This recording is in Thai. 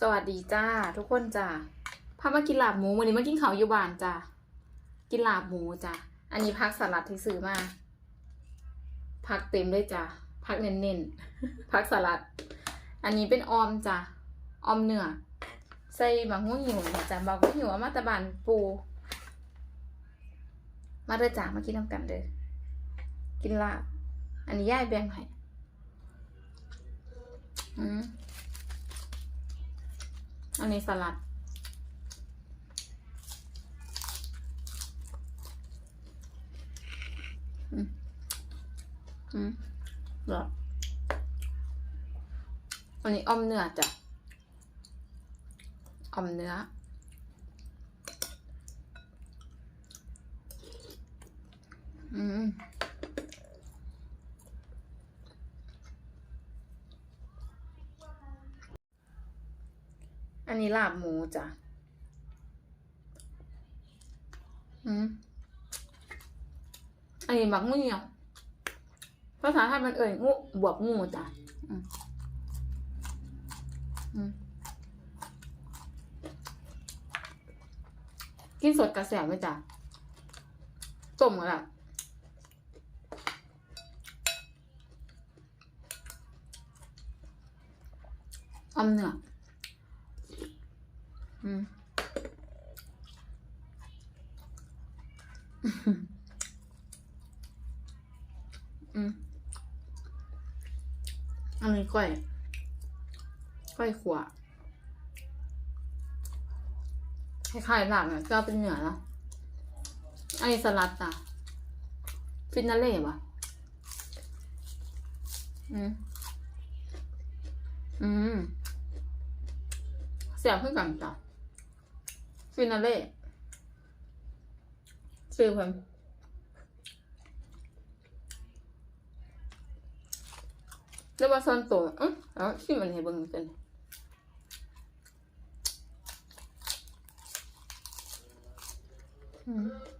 สวัสดีจ้า ทุกคนจ้าพามากินลาบหมูวันนี้มากินข้าวอยู่บ้านจ้ากินลาบหมูจ้าอันนี้พักสลัดที่ซื้อมาพักเต็มเลยจ้าพักเน้นๆพักสลัด อันนี้เป็นออมจ้าออมเนื้อใส่บางหัวหิวจ้าบางหัวหิวมาตะบานปู มาเด้อจ้ามากินน้ำกันเด้อกินลาบ อันนี้ย่ายแบ่งให้อืม อันนี้สลัด อืม อืมเหรออันนี้ออมเนื้อจ้ะออมเนื้อม อั นนี้ลาบหมูจ้ะอืมอันนี้หมักงูเหนียวภาษาไทยมันเอ่ยงูบวกงูจ้ะอืมอืมกินสดกระแสไหมจ้ะต้มกันละอมเนื้อ อืมอืมอันนี้ก้อยก้อยขวคล้ายๆหลังอะก็เป็นเหนือแล้วอันนี้สลัดจ้ะฟินาเล่ปะอืม อืมเสียงขึ้นกันจ้ะ ฟินาเล่ซื้อเพิ่มแล้วว่าซ่อนตัวอือเอาชิมมันให้เบิ่งกันอืม